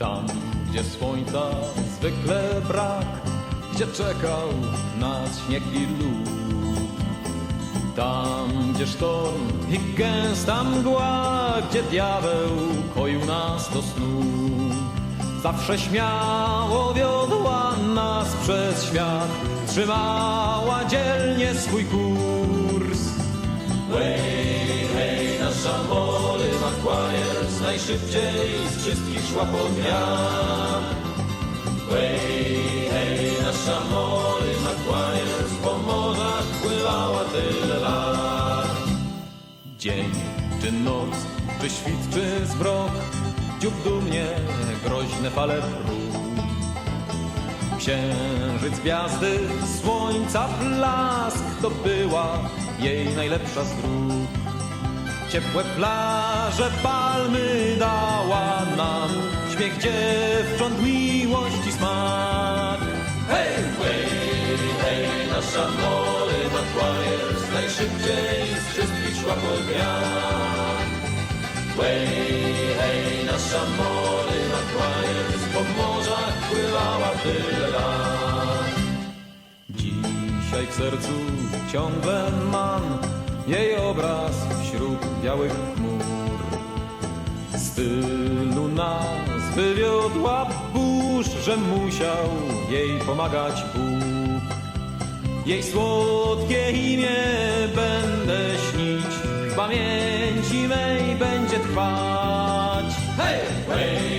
Tam, gdzie słońca zwykle brak, gdzie czekał nas śnieg i lód. Tam, gdzie sztorm i gęsta mgła, gdzie diabeł koił nas do snu. Zawsze śmiało wiodła nas przez świat, trzymała dzielnie swój kurs. Way, hej, nasza najszybciej z wszystkich szła pod wiatr. Way, hej, nasza Molly Maguires po morzach pływała tyle lat. Dzień czy noc, czy świt, czy zmrok, dziób dumnie groźne fale prób. Księżyc, gwiazdy, słońca blask to była jej najlepsza z dróg. Ciepłe plaże, palmy dała nam śmiech dziewcząt, miłości smak. Hej, hej, hej, nasza Molly Maguires najszybciej z wszystkich szła pod wiatr. Hej, hej, nasza Molly Maguires po morzach pływała tyle lat. Dzisiaj w sercu ciągle mam białych chmur. Z tylu nas wywiodła burz, że musiał jej pomagać Bóg. Jej słodkie imię będę śnić, w pamięci mej będzie trwać. Hej, hej,